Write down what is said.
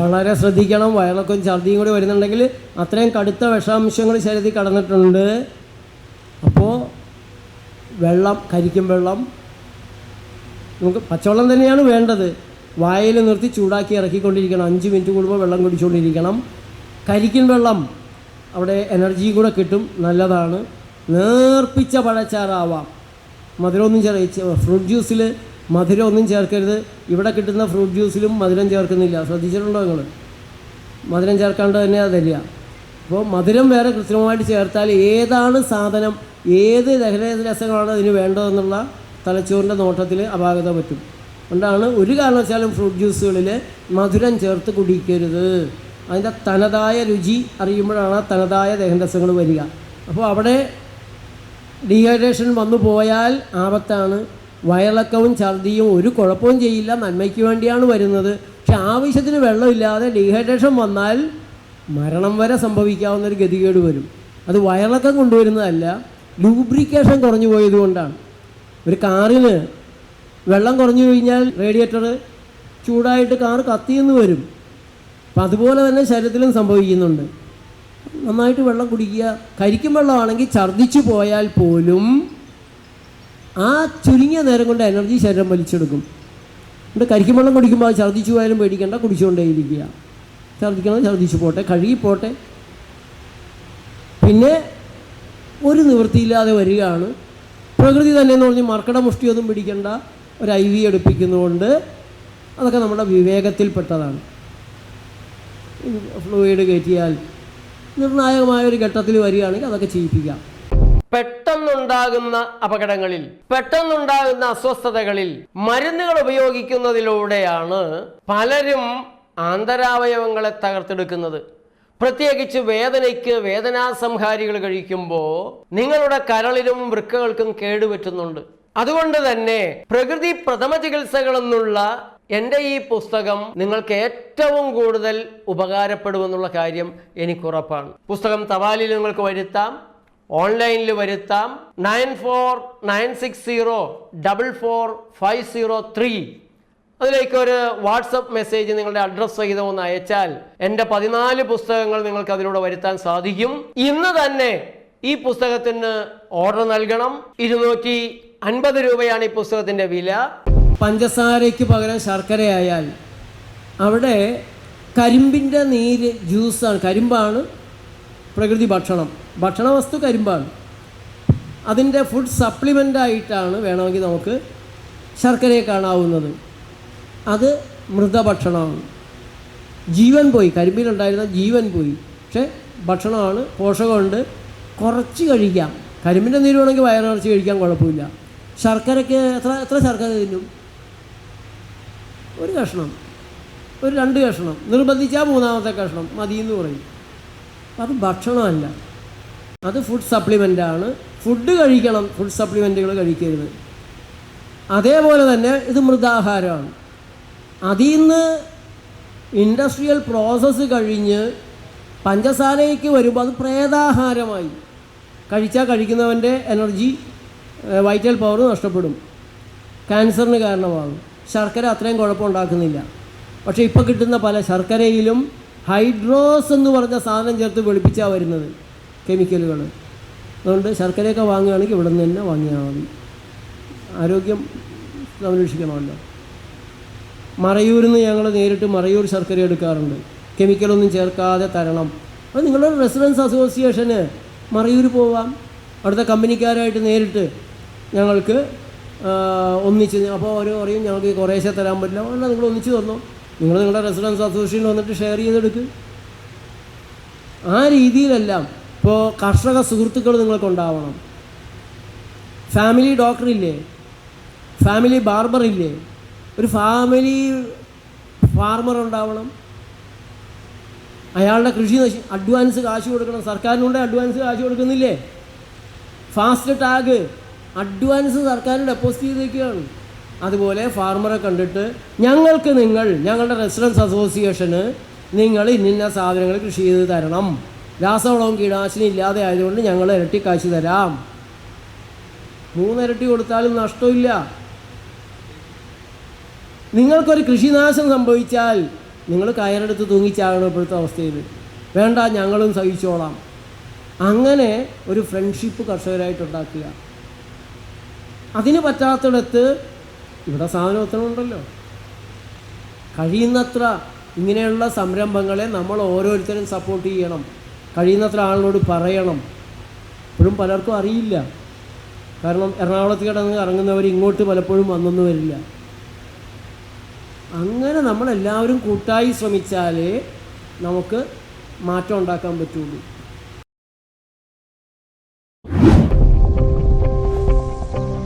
വളരെ ശ്രദ്ധിക്കണം. വയറിളക്കം ഛർദിയും കൂടി വരുന്നുണ്ടെങ്കിൽ അത്രയും കടുത്ത വിഷാംശങ്ങൾ ശരീരത്തിൽ കടന്നിട്ടുണ്ട്. അപ്പോൾ വെള്ളം കരിക്കും വെള്ളം. നമുക്ക് പച്ചവെള്ളം തന്നെയാണ് വേണ്ടത്. വായിൽ നിർത്തി ചൂടാക്കി ഇറക്കിക്കൊണ്ടിരിക്കണം. അഞ്ച് മിനിറ്റ് കൂടുമ്പോൾ വെള്ളം കുടിച്ചുകൊണ്ടിരിക്കണം. കരിക്കും വെള്ളം അവിടെ എനർജി കൂടെ കിട്ടും. നല്ലതാണ്. നേർപ്പിച്ച പഴച്ചാറാവാം മധുരമൊന്നും ചെറിയ ഫ്രൂട്ട് ജ്യൂസിൽ മധുരം ഒന്നും ചേർക്കരുത്. ഇവിടെ കിട്ടുന്ന ഫ്രൂട്ട് ജ്യൂസിലും മധുരം ചേർക്കുന്നില്ല. ശ്രദ്ധിച്ചിട്ടുണ്ടോ നിങ്ങൾ? മധുരം ചേർക്കാണ്ട് തന്നെ തരിക. അപ്പോൾ മധുരം വേറെ കൃത്രിമമായിട്ട് ചേർത്താൽ ഏതാണ് സാധനം ഏത് ലഹരി രസങ്ങളാണ് അതിന് വേണ്ടതെന്നുള്ള തലച്ചോറിന്റെ നോട്ടത്തിൽ അപാകത പറ്റും. അതുകൊണ്ടാണ് ഒരു കാരണവശാലും ഫ്രൂട്ട് ജ്യൂസുകളിൽ മധുരം ചേർത്ത് കുടിക്കരുത്. അതിന്റെ തനതായ രുചി അറിയുമ്പോഴാണ് ആ തനതായ ദഹനരസങ്ങൾ വരിക. അപ്പോൾ അവിടെ ഡീഹൈഡ്രേഷൻ വന്നു പോയാൽ ആപത്താണ്. വയറിളക്കവും ഛർദിയും ഒരു കുഴപ്പവും ചെയ്യില്ല. നന്മയ്ക്ക് വേണ്ടിയാണ് വരുന്നത്. പക്ഷെ ആവശ്യത്തിന് വെള്ളമില്ലാതെ ഡീഹൈഡ്രേഷൻ വന്നാൽ മരണം വരെ സംഭവിക്കാവുന്ന ഒരു ഗതികേട് വരും. അത് വയറിളക്കം കൊണ്ടുവരുന്നതല്ല ലൂബ്രിക്കേഷൻ കുറഞ്ഞു പോയതുകൊണ്ടാണ് ഒരു കാറിന് വെള്ളം കുറഞ്ഞു കഴിഞ്ഞാൽ റേഡിയേറ്റർ ചൂടായിട്ട് കാർ കത്തിയെന്ന് വരും. അപ്പം അതുപോലെ തന്നെ ശരീരത്തിലും സംഭവിക്കുന്നുണ്ട്. നന്നായിട്ട് വെള്ളം കുടിക്കുക. കരിക്കും വെള്ളമാണെങ്കിൽ ഛർദ്ദിച്ചു പോയാൽ പോലും ആ ചുരുങ്ങിയ നേരം കൊണ്ട് എനർജി ശരീരം വലിച്ചെടുക്കും. എന്നിട്ട് കരിക്കും വെള്ളം കുടിക്കുമ്പോൾ അത് ഛർദ്ദിച്ചു പോയാലും പേടിക്കേണ്ട കുടിച്ചുകൊണ്ടേയിരിക്കുക. ഛർദ്ദിക്കണം? ഛർദ്ദിച്ചു പോട്ടെ. കഴുകി പോട്ടെ. പിന്നെ ഒരു നിവൃത്തിയില്ലാതെ വരികയാണ്. പ്രകൃതി തന്നെ എന്ന് പറഞ്ഞ് മർക്കട മുഷ്ടിയൊന്നും പിടിക്കേണ്ട ഒരു ഐ വി എടുപ്പിക്കുന്നതുകൊണ്ട് അതൊക്കെ നമ്മുടെ വിവേകത്തിൽപ്പെട്ടതാണ്. ഫ്ലൂയിഡ് കയറ്റിയാൽ നിർണായകമായ ഒരു ഘട്ടത്തിൽ വരികയാണെങ്കിൽ അതൊക്കെ ചെയ്യിപ്പിക്കാം. പെട്ടെന്നുണ്ടാകുന്ന അപകടങ്ങളിൽ പെട്ടെന്നുണ്ടാകുന്ന അസ്വസ്ഥതകളിൽ മരുന്നുകൾ ഉപയോഗിക്കുന്നതിലൂടെയാണ് പലരും ആന്തരാവയവങ്ങളെ തകർത്തെടുക്കുന്നത്. പ്രത്യേകിച്ച് വേദനയ്ക്ക് വേദനാസംഹാരികൾ കഴിക്കുമ്പോൾ നിങ്ങളുടെ കരളിനും വൃക്കകൾക്കും കേടുപറ്റുന്നുണ്ട്. അതുകൊണ്ട് തന്നെ പ്രകൃതി പ്രഥമ ചികിത്സകളെന്നുള്ള എന്റെ ഈ പുസ്തകം നിങ്ങൾക്ക് ഏറ്റവും കൂടുതൽ ഉപകാരപ്പെടുമെന്നുള്ള കാര്യം എനിക്കുറപ്പാണ്. പുസ്തകം തപാലിൽ നിങ്ങൾക്ക് വരുത്താം. ഓൺലൈനിൽ വരുത്താം. Nine four nine six zero double four five zero three. അതിലേക്ക് ഒരു വാട്സപ്പ് മെസ്സേജ് നിങ്ങളുടെ അഡ്രസ്സ് സഹിതം ഒന്ന് അയച്ചാൽ എന്റെ പതിനാല് പുസ്തകങ്ങൾ നിങ്ങൾക്ക് അതിലൂടെ വരുത്താൻ സാധിക്കും. ഇന്ന് തന്നെ ഈ പുസ്തകത്തിന് ഓർഡർ നൽകണം. ഇരുന്നൂറ്റി അൻപത് രൂപയാണ് ഈ പുസ്തകത്തിന്റെ വില. പഞ്ചസാരയ്ക്ക് പകരം ശർക്കരയായാൽ അവിടെ കരിമ്പിന്റെ നീര് ജ്യൂസാണ്. കരിമ്പാണ്. പ്രകൃതി ഭക്ഷണം. ഭക്ഷണ വസ്തു കരിമ്പാണ്. അതിന്റെ ഫുഡ് സപ്ലിമെന്റ് ആയിട്ടാണ് വേണമെങ്കിൽ നമുക്ക് ശർക്കരയെ കാണാവുന്നത്. അത് മൃതഭക്ഷണമാണ്. ജീവൻ പോയി. കരിമ്പിലുണ്ടായിരുന്ന ജീവൻ പോയി. പക്ഷേ ഭക്ഷണമാണ് പോഷകമുണ്ട്. കുറച്ച് കഴിക്കാം. കരിമ്പിന്റെ നീര് വേണമെങ്കിൽ വയറ് നിറച്ച് കഴിക്കാൻ കുഴപ്പമില്ല. ശർക്കരയ്ക്ക് എത്ര എത്ര ശർക്കര തിന്നും? ഒരു കഷ്ണം. ഒരു രണ്ട് കഷ്ണം. നിർബന്ധിച്ചാൽ മൂന്നാമത്തെ കഷ്ണം. മതി എന്ന് പറയും. അത് ഭക്ഷണമല്ല. അത് ഫുഡ് സപ്ലിമെന്റ് ആണ്. ഫുഡ് കഴിക്കണം ഫുഡ് സപ്ലിമെന്റുകൾ കഴിക്കരുത്. അതേപോലെ തന്നെ ഇത് മൃതാഹാരമാണ് അതിൽ നിന്ന് ഇൻഡസ്ട്രിയൽ പ്രോസസ്സ് കഴിഞ്ഞ് പഞ്ചസാരയ്ക്ക് വരുമ്പോൾ അത് പ്രേതാഹാരമായി. കഴിച്ചാൽ കഴിക്കുന്നവന്റെ എനർജി വൈറ്റൽ പവർ നഷ്ടപ്പെടും. ക്യാൻസറിന് കാരണമാകും. ശർക്കര അത്രയും കുഴപ്പമുണ്ടാക്കുന്നില്ല പക്ഷേ ഇപ്പോൾ കിട്ടുന്ന പല ശർക്കരയിലും ഹൈഡ്രോസ് എന്ന് പറഞ്ഞ സാധനം ചേർത്ത് വെളുപ്പിച്ചാണ് വരുന്നത് കെമിക്കലുകൾ അതുകൊണ്ട് ശർക്കരയൊക്കെ വാങ്ങുകയാണെങ്കിൽ ഇവിടെ നിന്ന് തന്നെ വാങ്ങിയാൽ മതി. ആരോഗ്യം സംരക്ഷിക്കണമല്ലോ. മറയൂരിൽ നിന്ന് ഞങ്ങൾ നേരിട്ട് മറയൂർ ശർക്കര എടുക്കാറുണ്ട്. കെമിക്കലൊന്നും ചേർക്കാതെ തരണം. അപ്പോൾ നിങ്ങളുടെ റെസിഡൻസ് അസോസിയേഷന് മറയൂർ പോവാം. അവിടുത്തെ കമ്പനിക്കാരായിട്ട് നേരിട്ട് ഞങ്ങൾക്ക് ഒന്നിച്ച് അപ്പോൾ അവർ പറയും ഞങ്ങൾക്ക് കുറേശ്ശെ തരാൻ പറ്റില്ല. അല്ല നിങ്ങൾ ഒന്നിച്ച് തന്നോ? നിങ്ങൾ നിങ്ങളുടെ റെസിഡൻസ് അസോസിയേഷൻ വന്നിട്ട് ഷെയർ ചെയ്തെടുക്ക്. ആ രീതിയിലെല്ലാം ഇപ്പോൾ കർഷക സുഹൃത്തുക്കൾ നിങ്ങൾക്കുണ്ടാവണം ഫാമിലി ഡോക്ടർ ഇല്ലേ? ഫാമിലി ബാർബർ ഇല്ലേ? ഒരു ഫാമിലി ഫാർമർ ഉണ്ടാവണം. അയാളുടെ കൃഷി നശി അഡ്വാൻസ് കാശ് കൊടുക്കണം. സർക്കാരിനുണ്ട് അഡ്വാൻസ് കാശ് കൊടുക്കുന്നില്ലേ? ഫാസ്റ്റ് ടാഗ് അഡ്വാൻസ് സർക്കാർ ഡെപ്പോസിറ്റ് ചെയ്തേക്കുകയാണ് അതുപോലെ ഫാർമറെ കണ്ടിട്ട് ഞങ്ങൾക്ക് നിങ്ങൾ ഞങ്ങളുടെ റെസിഡൻസ് അസോസിയേഷന് നിങ്ങൾ ഇന്നിന്ന സാധനങ്ങൾ കൃഷി ചെയ്ത് തരണം. രാസവളവും കീടനാശിനി ഇല്ലാതെ ആയതുകൊണ്ട് ഞങ്ങൾ ഇരട്ടി കാശ് തരാം. മൂന്നിരട്ടി കൊടുത്താലും നഷ്ടമില്ല. നിങ്ങൾക്കൊരു കൃഷിനാശം സംഭവിച്ചാൽ നിങ്ങൾ കയറെടുത്ത് തൂങ്ങിച്ചാകണം ഇപ്പോഴത്തെ അവസ്ഥയിൽ. വേണ്ട ഞങ്ങളും സഹിച്ചോളാം. അങ്ങനെ ഒരു ഫ്രണ്ട്ഷിപ്പ് കർഷകരായിട്ട് ഉണ്ടാക്കുക. അതിന് പറ്റാത്തിടത്ത് ഇവിടെ സാധനം ഉണ്ടല്ലോ. കഴിയുന്നത്ര ഇങ്ങനെയുള്ള സംരംഭങ്ങളെ നമ്മൾ ഓരോരുത്തരും സപ്പോർട്ട് ചെയ്യണം. കഴിയുന്നത്ര ആളിനോട് പറയണം. ഇപ്പോഴും പലർക്കും അറിയില്ല. കാരണം എറണാകുളത്ത് കിടന്ന് ഇറങ്ങുന്നവർ ഇങ്ങോട്ട് പലപ്പോഴും വന്നൊന്നും വരില്ല. അങ്ങനെ നമ്മളെല്ലാവരും കൂട്ടായി ശ്രമിച്ചാലേ നമുക്ക് മാറ്റം ഉണ്ടാക്കാൻ പറ്റുള്ളൂ.